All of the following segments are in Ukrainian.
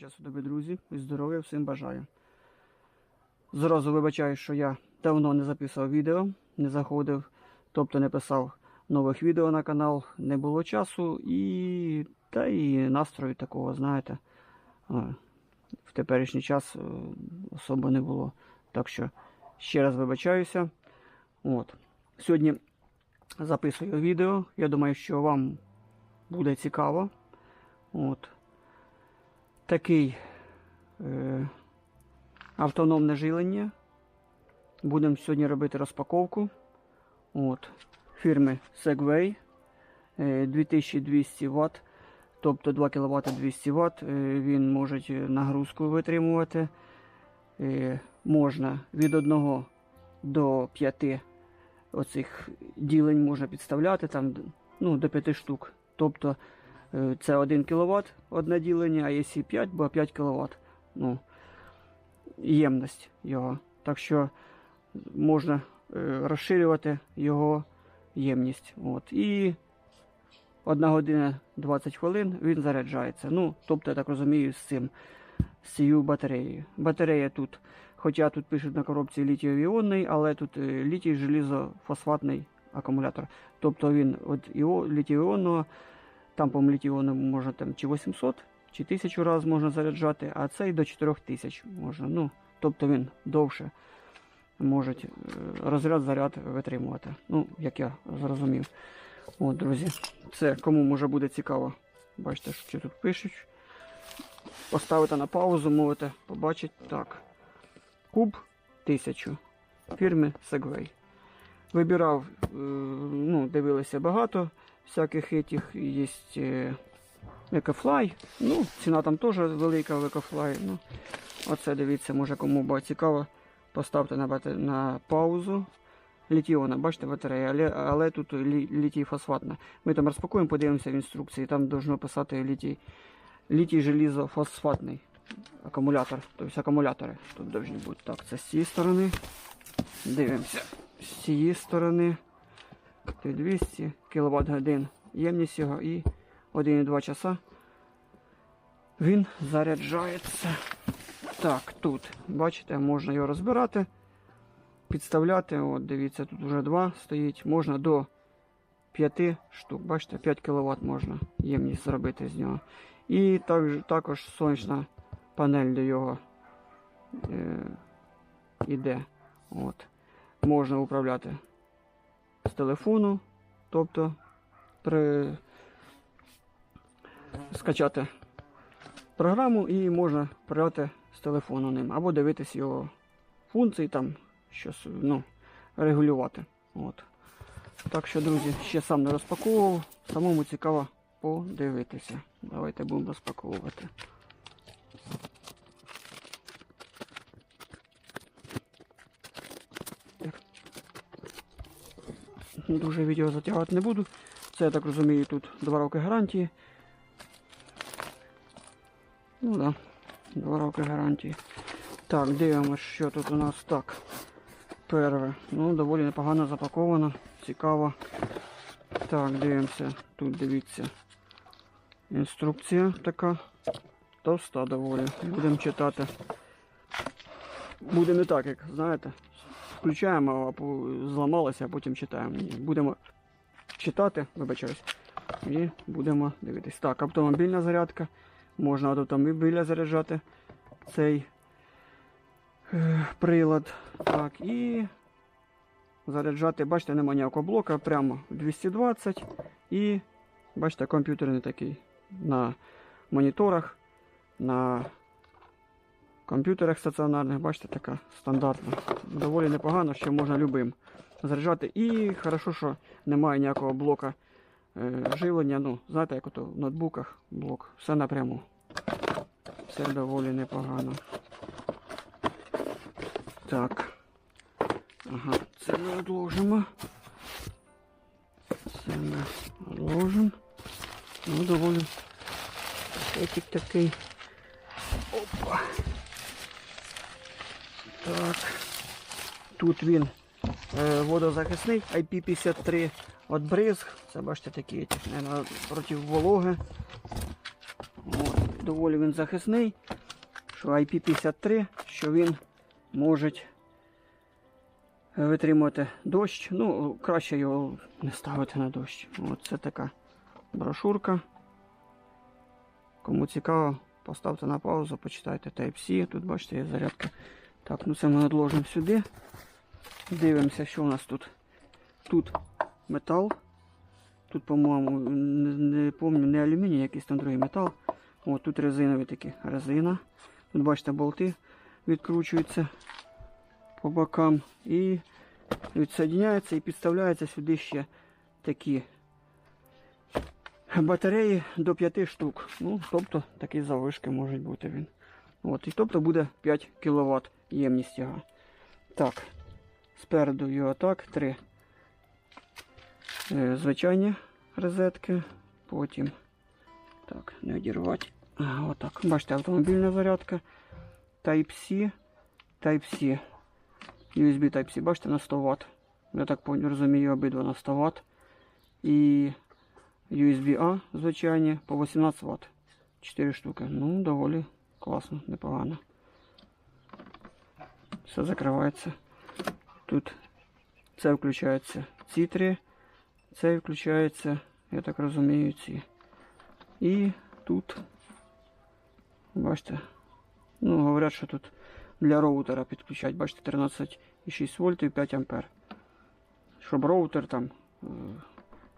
часу доби, друзі, і здоров'я всім бажаю. Зразу вибачаю, що я давно не записував відео, не заходив, тобто не писав нових відео на канал, не було часу і та і настрою такого, знаєте, е, в теперішній час е, особо не було. Так що ще раз вибачаюся. От. Сьогодні записую відео. Я думаю, що вам буде цікаво. От. Такий е, автономне жилення. Будемо сьогодні робити розпаковку. От. Фірми Segway е, 2200 Вт. Тобто 2 кВт 200 Вт. Е, він може нагрузку витримувати. Е, можна від 1 до 5 оцих ділень можна підставляти там, ну, до 5 штук. Тобто е, це 1 кВт одне ділення, а якщо 5, бо 5 кВт. Ну, ємність його. Так що можна е, розширювати його ємність. От. І 1 година 20 хвилин він заряджається. Ну, тобто, я так розумію, з цим з цією батареєю. Батарея тут, хоча тут пишуть на коробці літій-іонний, але тут е, літій желізофосфатний акумулятор. Тобто він від іо, літій-іонного, там по можна там чи 800, чи 1000 разів можна заряджати, а цей до 4000 можна. Ну, тобто він довше може е, розряд заряд витримувати. Ну, як я зрозумів. От, друзі, це кому може буде цікаво. Бачите, що тут пишуть. Поставити на паузу, можете побачити так. Куб 1000 фірми Segway. Вибирав, е, ну, дивилися багато всяких етих. Є е, Ecofly. Ну, ціна там теж велика Ecofly. Ну, оце дивіться, може кому буде цікаво. Поставте на, бате- на паузу. Літіона, бачите, батарея, але, але тут лі, літій фосфатна. Ми там розпакуємо, подивимося в інструкції, там должно писати літій, літій желізофосфатний акумулятор. Тобто акумулятори тут повинні бути. Так, це з цієї сторони. Дивимося. З цієї сторони. 200 кВт годин ємність його і 1,2 часа він заряджається. Так, тут, бачите, можна його розбирати, підставляти. От, дивіться, тут вже два стоїть. Можна до 5 штук. Бачите, 5 кВт можна ємність зробити з нього. І також, також сонячна панель до його е, іде. От. Можна управляти з телефону, тобто при... скачати програму і можна управляти з телефону ним, або дивитись його функції, там щось ну, регулювати. От. Так що, друзі, ще сам не розпаковував, самому цікаво подивитися. Давайте будемо розпаковувати. Дуже відео затягувати не буду. Це, я так розумію, тут 2 роки гарантії. Ну да, 2 роки гарантії. Так, дивимось, що тут у нас так. Перве. Ну, доволі непогано запаковано, цікаво. Так, дивимося. Тут дивіться. Інструкція така. Товста доволі. Будемо читати. Буде не так, як знаєте. Включаємо, а зламалося, а потім читаємо. Будемо читати, вибачаюсь. І будемо дивитись. Так, автомобільна зарядка. Можна автомобіля заряджати цей е, прилад. Так, і заряджати, бачите, немає ніякого блока, прямо 220 і бачите, комп'ютер не такий на моніторах, на комп'ютерах стаціонарних, бачите, така стандартна. Доволі непогано, що можна любим заряджати. І хорошо, що немає ніякого блока е, живлення. Ну, знаєте, як ото в ноутбуках блок. Все напряму. Все доволі непогано. Так. Ага, це ми odложимо. Це ми odложимо. Ну, доволі етик такий. Опа. Так. Тут він е, водозахисний IP53 від бризг. Це бачите такі, проти вологи. От. доволі він захисний, що IP53, що він може витримувати дощ. Ну, краще його не ставити на дощ. Оце така брошурка. Кому цікаво, поставте на паузу, почитайте Type-C. Тут бачите, є зарядка. Так, ну це ми відложимо сюди. Дивимося, що у нас тут. Тут метал. Тут, по-моєму, не, не пам'ятаю, не алюміній, якийсь там другий метал. От тут резинові такі резина. Тут бачите, болти відкручуються по бокам і відсоединяється і підставляється сюди ще такі батареї до 5 штук. Ну, тобто такі завишки можуть бути він. От, і тобто буде 5 кВт ємність його. Так, спереду його так, три е, звичайні розетки. Потім так, не одірвати. Отак. Бачите, автомобільна зарядка. Type-C. Type-C. USB Type-C, бачите, на 100 Вт. Я так розумію, обидва на 100 Вт. І USB-A звичайні по 18 Вт. 4 штуки. Ну, доволі класно, непогано. Все закривається. Тут це включається ці три. Це включається, я так розумію, ці. І тут, бачите, ну, говорять, що тут для роутера підключать, бачите, 13,6 вольт і 5 ампер. Щоб роутер там е,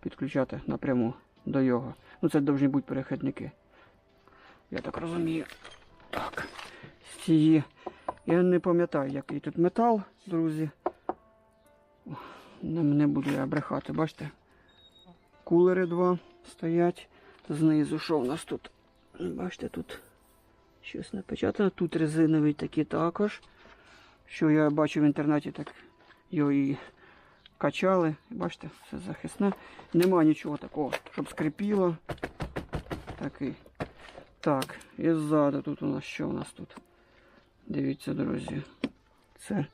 підключати напряму до його. Ну, це повинні бути перехідники. Я так розумію. Так. З цієї. Я не пам'ятаю, який тут метал, друзі. Не, не буду я брехати, бачите? Кулери два стоять. Знизу що в нас тут? Бачите, тут щось напечатано. Тут резиновий такі також. Що я бачу в інтернеті, так його і качали. Бачите, все захисне. Нема нічого такого, щоб скрипіло. Такий. Так, і ззаду тут у нас що у нас тут? Дивіться, друзі. Це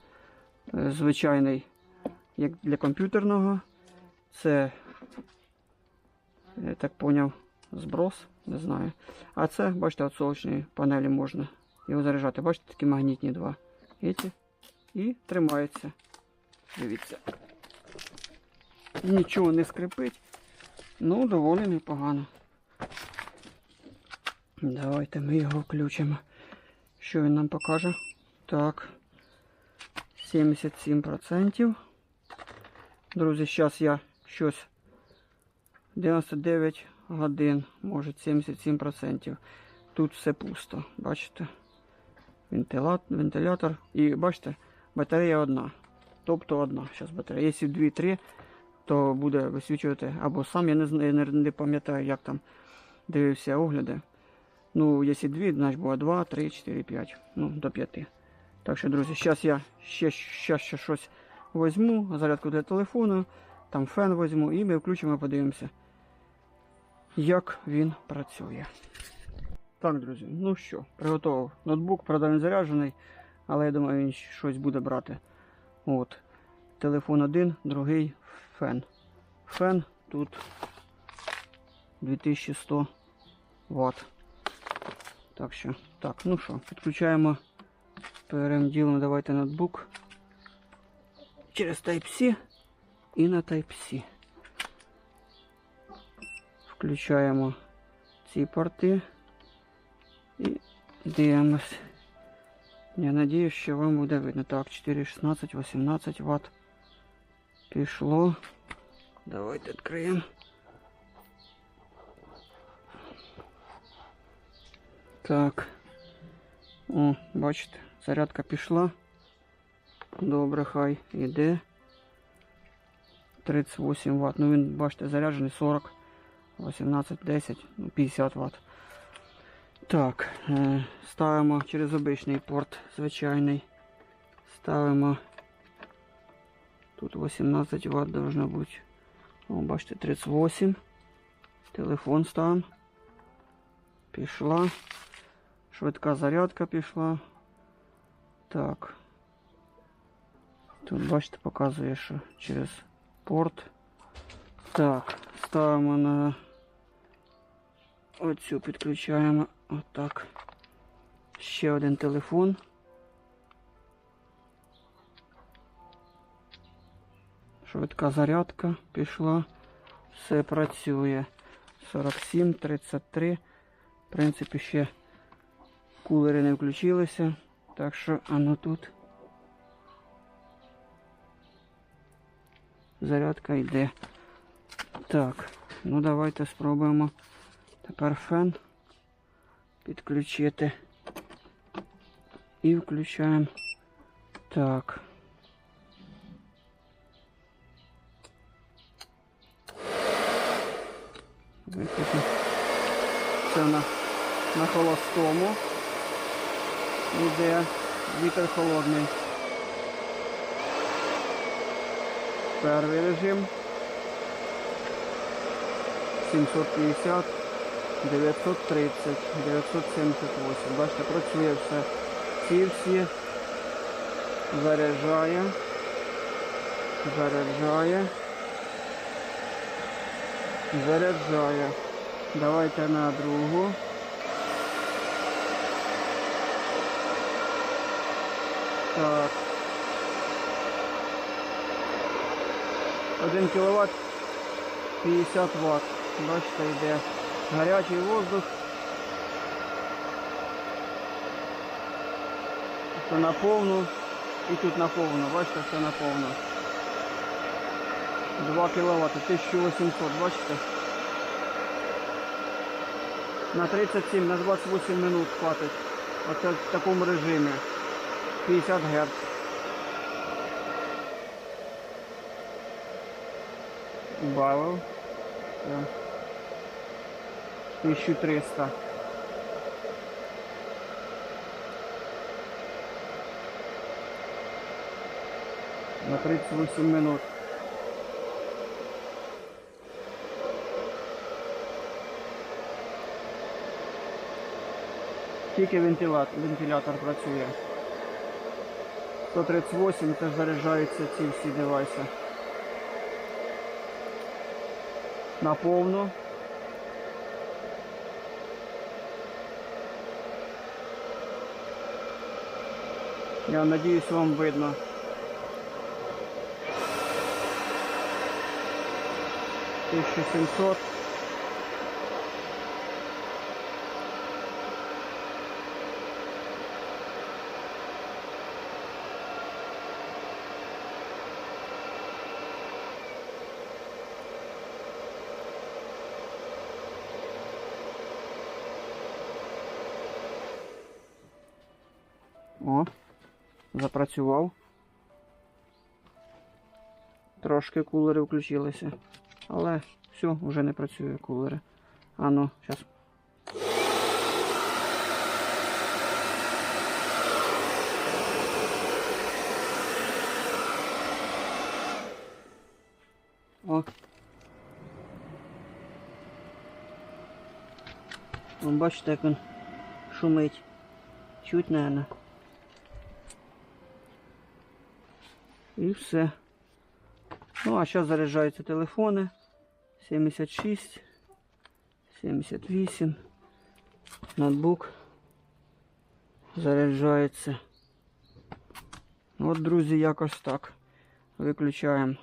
е, звичайний, як для комп'ютерного. Це, я так поняв, зброс, не знаю. А це, бачите, від сонячної панелі можна його заряджати. Бачите, такі магнітні два. Эти. І тримається. Дивіться. Нічого не скрипить. Ну, доволі непогано. Давайте ми його включимо. Що він нам покаже? Так. 77%. Друзі, зараз я щось 99 годин, може 77%. Тут все пусто, бачите? Вентилятор. І бачите, батарея одна. Тобто одна. Зараз батарея. Якщо 2-3, то буде висвічувати або сам, я не не пам'ятаю, як там дивився огляди. Ну, якщо 2, значить буде 2, 3, 4, 5. Ну, до 5. Так що, друзі, зараз я ще, ще, ще щось візьму, зарядку для телефону, там фен візьму і ми включимо, подивимося, як він працює. Так, друзі, ну що, приготував ноутбук, правда він заряджений, але я думаю, він щось буде брати. От. Телефон один, другий фен. Фен тут 2100 Вт. Так що, так, ну що, підключаємо першим ділом давайте ноутбук через Type-C і на Type-C. Включаємо ці порти і дивимось. Я надію, що вам буде видно. Так, 4,16, 18 Вт. Пішло. Давайте відкриємо. Так. О, бачите, зарядка пішла. Добре, хай іде. 38 Вт. Ну він, бачите, заряджений 40, 18, 10, ну 50 Вт. Так, е, ставимо через обичний порт звичайний. Ставимо. Тут 18 Вт должно бути. О, бачите, 38. Телефон ставимо. Пішла. Швидка зарядка пішла. Так. Тут, бачите, показує, що через порт. Так, ставимо на Оцю підключаємо отак. Ще один телефон. Швидка зарядка пішла. Все працює. 47, 33. В принципі, ще кулери не включилися. Так що, а ну тут. Зарядка йде. Так, ну давайте спробуємо тепер фен підключити. І включаємо. Так. Виключимо. Це на, на холостому. Іде вітер холодний. Перший режим. 750, 930, 978. Бачите, працює все. Ці всі заряджає. Заряджає. Заряджає. Давайте на другу. Так. 1 кВт 50 Вт. Бачите, йде гарячий воздух. Це на повну і тут на повну. Бачите, все на повну. 2 кВт, 1800, бачите? На 37, на 28 минут хватить. Оце в такому режимі. 50 Гц. Убавив. Все. 1300. На 38 минут. Тільки вентилятор, вентилятор працює. 138 теж заряджаються ці всі девайси. На повну. Я надіюсь вам видно. Тисяча О, запрацював. Трошки кулери включилися. Але все, вже не працює кулери. А ну, зараз. О. Бачите, як він шумить. Чуть, наверное. І все. Ну, а зараз заряджаються телефони. 76, 78. Ноутбук заряджається. От, друзі, якось так. Виключаємо.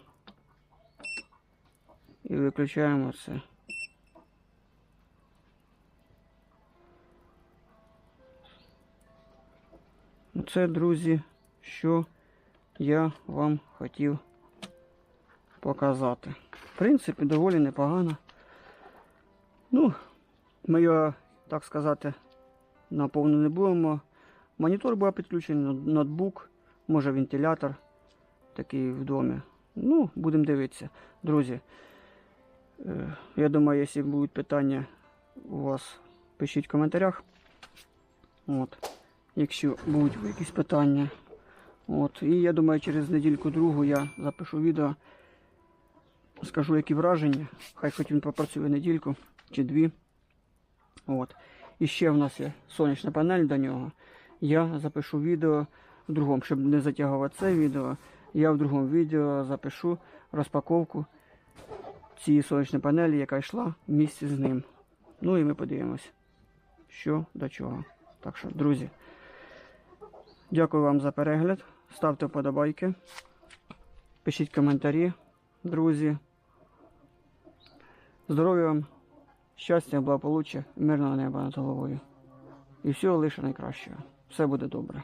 І виключаємо це. Це, друзі, що я вам хотів показати. В принципі, доволі непогано. Ну, ми його, так сказати, наповну не будемо. Монітор був підключений, ноутбук, може вентилятор такий в домі. Ну, будемо дивитися. Друзі, е, я думаю, якщо будуть питання у вас, пишіть в коментарях. От. Якщо будуть якісь питання. От. І я думаю, через недільку-другу я запишу відео. Скажу, які враження. Хай хоч він попрацює недільку чи дві. От. І ще в нас є сонячна панель до нього. Я запишу відео в другому, щоб не затягувати це відео. Я в другому відео запишу розпаковку цієї сонячної панелі, яка йшла в місті з ним. Ну і ми подивимось, що до чого. Так що, друзі, дякую вам за перегляд. Ставте вподобайки, пишіть коментарі, друзі. Здоров'я вам, щастя, благополуччя, мирного неба над головою. І всього лише найкращого. Все буде добре.